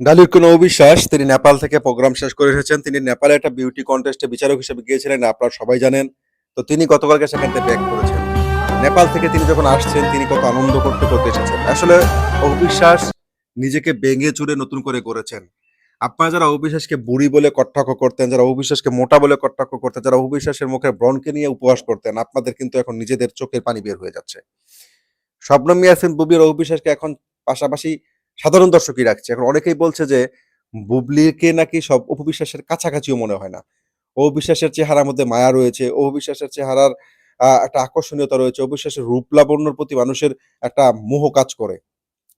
ডালির কোনো অবিশ্বাস, তিনি নেপাল থেকে প্রোগ্রাম শেষ করে এসেছেন। তিনি নেপালে একটা বিউটি কন্টেস্টে বিচারক হিসেবে গিয়েছিলেন, আপনারা সবাই জানেন। তো তিনি গতকালকে সেখান থেকে ব্যাক করেছেন। নেপাল থেকে তিনি যখন আসছেন, তিনি কত আনন্দ করতে করতে এসেছেন। আসলে অবিশ্বাস নিজেকে বেঙে চুরে নতুন করে করেছেন আপনারা যারা অবিশ্বাসকে বুড়ি বলে কটাক্ষ করতেন, যারা অবিশ্বাসকে মোটা বলে কটাক্ষ করতেন, যারা অবিশ্বাসের মুখে ব্রণকে নিয়ে উপহাস করতেন, আপনাদের কিন্তু এখন নিজেদের চোখের পানি বের হয়ে যাচ্ছে। শবনম ইয়াসিন বুবির অবিশ্বাসকে এখন পাশাপাশি সাধারণ দর্শকই রাখছে। এখন অনেকেই বলছে যে, বুবলিকে নাকি সব অপবিশ্বাসের কাছাকাছিও মনে হয় না। অবিশ্বাসের চেহারার মধ্যে মায়া রয়েছে অবিশ্বাসের চেহারার একটা আকর্ষণীয়তা রয়েছে অবিশ্বাসের রূপ লাবণ্যর প্রতি মানুষের একটা মোহ কাজ করে।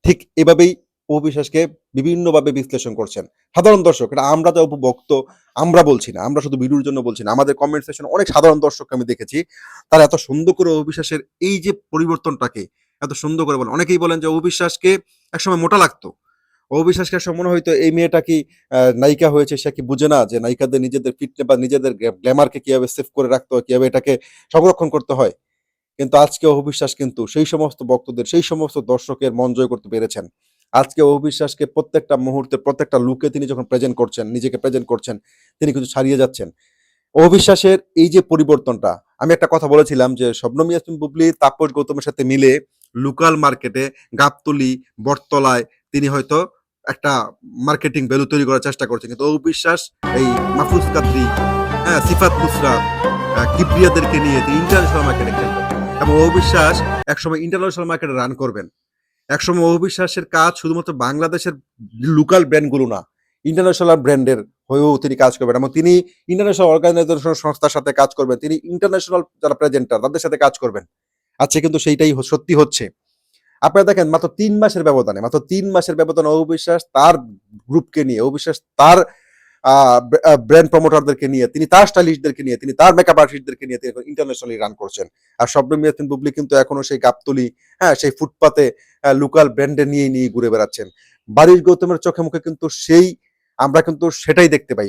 ঠিক এভাবেই অবিশ্বাসকে বিভিন্নভাবে বিশ্লেষণ করছেন। সাধারণ দর্শক, এটা আমরা যা উপভোক্ত, আমরা বলছি না, আমরা শুধু ভিডিওর জন্য বলছি না। আমাদের কমেন্ট সেকশনে অনেক সাধারণ দর্শককে আমি দেখেছি, তারা এত সুন্দর করে অবিশ্বাসের এই যে পরিবর্তনটাকে এত সুন্দর করে বলেন অনেকেই বলেন যে অবিশ্বাসকে একসময় মোটা লাগতো। অবিশ্বাসকে একসময় মনে হয়তো এই মেয়েটা কি নায়িকা হয়েছে, সে কি বুঝে না যে নায়িকাদের নিজেদের ফিটনে বা নিজেদের গ্ল্যামারকে কীভাবে সেভ করে রাখতে হয়, কীভাবে এটাকে সংরক্ষণ করতে হয়। কিন্তু আজকে অবিশ্বাস কিন্তু সেই সমস্ত ভক্তদের, সেই সমস্ত দর্শকের মন জয় করতে পেরেছেন। আজকে অবিশ্বাসকে প্রত্যেকটা মুহূর্তে, প্রত্যেকটা লুকে তিনি যখন প্রেজেন্ট করছেন, নিজেকে প্রেজেন্ট করছেন, তিনি কিন্তু ছাড়িয়ে যাচ্ছেন। অবিশ্বাসের এই যে পরিবর্তনটা, আমি একটা কথা বলেছিলাম যে শবনম বুবলি তাপস গৌতমের সাথে মিলে লোকাল মার্কেটে গাবতলি বটতলায় তিনি হয়তো একটা মার্কেটিং ভ্যালু তৈরি করার চেষ্টা করছেন। কিন্তু অবিশ্বাস এই মাহফুজ কাদ্রি হ্যাঁ সিফাত নুসরাত আহ, কিবরিয়াদেরকে নিয়ে তিনি ইন্টারন্যাশনাল মার্কেটে খেলবেন। এবং অবিশ্বাস একসময় ইন্টারন্যাশনাল মার্কেটে রান করবেন। একসময় অবিশ্বাসের কাজ শুধুমাত্র বাংলাদেশের লোকাল ব্র্যান্ডগুলো না ইন্টারন্যাশনাল ব্র্যান্ডের হয়েও তিনি কাজ করবেন। এবং তিনি ইন্টারন্যাশনাল অর্গানাইজেশন সংস্থার সাথে কাজ করবেন। তিনি ইন্টারন্যাশনাল যারা প্রেজেন্টার তাদের সাথে কাজ করবেন। আচ্ছা কিন্তু সেইটাই সত্যি হচ্ছে। আপনারা দেখেন, মাত্র তিন মাসের ব্যবধানে, মাত্র তিন মাসের ব্যবধানে অবিশ্বাস তার গ্রুপকে নিয়ে, অবিশ্বাস তার ব্র্যান্ড প্রমোটারদেরকে নিয়ে, তিনি তার স্টাইলিস্টদেরকে নিয়ে, তিনি তার মেকআপ আর্টিস্টদেরকে নিয়ে তিনি ইন্টারন্যাশনালি রান করছেন। আর শবনম ইয়াসমিন বুবলি কিন্তু এখনও সেই গাবতলি হ্যাঁ সেই ফুটপাতে লোকাল ব্র্যান্ডে নিয়ে নিয়ে ঘুরে বেড়াচ্ছেন। বারিশ গৌতমের চোখে মুখে কিন্তু সেই, আমরা কিন্তু সেটাই দেখতে পাই।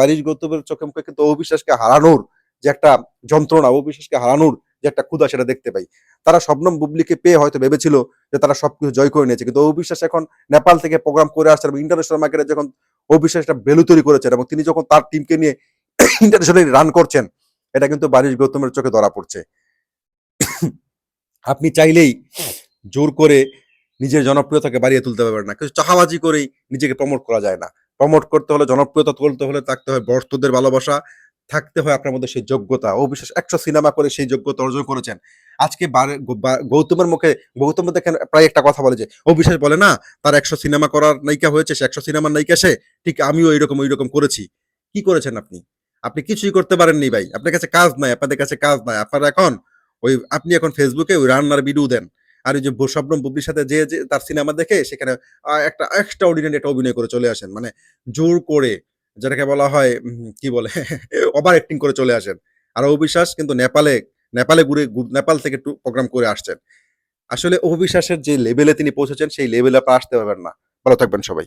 বারিশ গৌতমের চোখে মুখে কিন্তু অবিশ্বাসকে হারানোর যে একটা যন্ত্রণা, অবিশ্বাসকে হারানোর যে একটা ক্ষুধা সেটা দেখতে পাই। তারা শবনম বুবলিকে পেয়ে হয়তো ভেবেছিল যে তারা সবকিছু জয় করে নিয়েছে। কিন্তু অবিশ্বাস এখন নেপাল থেকে প্রোগ্রাম করে আসছে এবং ইন্টারন্যাশনাল মার্কেটে যখন অবিশ্বাস একটা ভ্যালু তৈরি করেছেন এবং তিনি যখন তার টিমকে নিয়ে ইন্টারন্যাশনালি রান করছেন, এটা কিন্তু বারিশ গৌতমের চোখে ধরা পড়ছে। আপনি চাইলেই জোর করে নিজের জনপ্রিয়তাকে বাড়িয়ে তুলতে পারবেন না। কিছু চাহাবাজি করেই নিজেকে প্রমোট করা যায় না। প্রমোট করতে হলে জনপ্রিয়তা তুলতে হলে থাকতে হয় বর্তদের ভালোবাসা থাকতে হয় আপনার মধ্যে সেই যোগ্যতা। অবিশ্বাস একশো সিনেমা করে সেই যোগ্যতা অর্জন করেছেন। আজকে গৌতমের মুখে, গৌতম দেখেন প্রায় একটা কথা বলে যে অবিশ্বাস বলে না, তার একশো সিনেমা করার নায়িকা হয়েছে, সে একশো সিনেমার নায়িকা সে, ঠিক আমিও এইরকম, ওইরকম করেছি। কি করেছেন আপনি? আপনি কিছুই করতে পারেননি ভাই। আপনার কাছে কাজ নাই, আপনাদের কাছে কাজ নাই। আপনারা এখন, ওই, আপনি এখন ফেসবুকে ওই রান্নার ভিডিও দেন। আর ওই যে শবনম বুবলির সাথে যে তার সিনেমা দেখে, সেখানে একটা এক্সট্রা অর্ডিনারি একটা অভিনয় করে চলে আসেন। মানে জোর করে যেটাকে বলা হয় কি বলে ওভার অ্যাক্টিং করে চলে আসেন। আর অবিশ্বাস কিন্তু নেপালে নেপালে ঘুরে নেপাল থেকে একটু প্রোগ্রাম করে আসছেন। আসলে অবিশ্বাসের যে লেভেলে তিনি পৌঁছেছেন, সেই লেভেলে আপনার আসতে পারবেন না। ভালো থাকবেন সবাই।